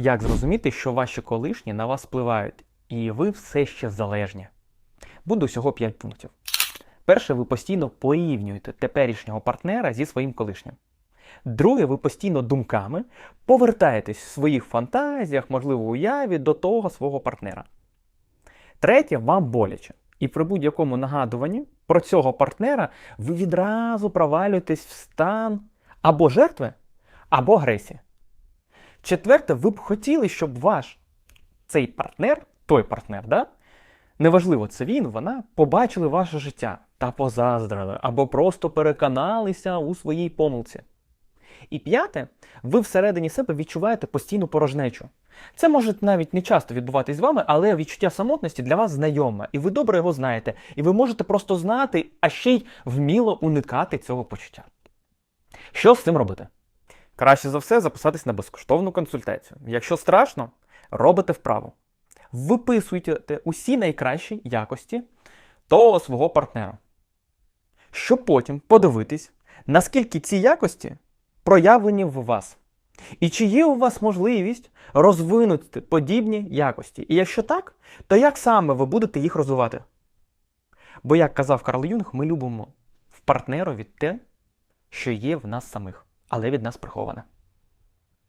Як зрозуміти, що ваші колишні на вас впливають, і ви все ще залежні? Буде всього 5 пунктів. Перше, ви постійно порівнюєте теперішнього партнера зі своїм колишнім. Друге, ви постійно думками повертаєтесь в своїх фантазіях, можливо, уяві до того свого партнера. Третє, вам боляче. І при будь-якому нагадуванні про цього партнера ви відразу провалюєтесь в стан або жертви, або агресії. Четверте, ви б хотіли, щоб ваш цей партнер, той партнер, да? неважливо, це він, вона, побачили ваше життя та позаздрили, або просто переконалися у своїй помилці. І п'яте, ви всередині себе відчуваєте постійну порожнечу. Це може навіть не часто відбуватись з вами, але відчуття самотності для вас знайоме, і ви добре його знаєте. І ви можете просто знати, а ще й вміло уникати цього почуття. Що з цим робити? Краще за все записатись на безкоштовну консультацію. Якщо страшно, робите вправо. Виписуйте усі найкращі якості того свого партнера. Щоб потім подивитись, наскільки ці якості проявлені в вас. І чи є у вас можливість розвинути подібні якості? І якщо так, то як саме ви будете їх розвивати? Бо, як казав Карл Юнг, ми любимо в партнерові те, що є в нас самих, але від нас приховане.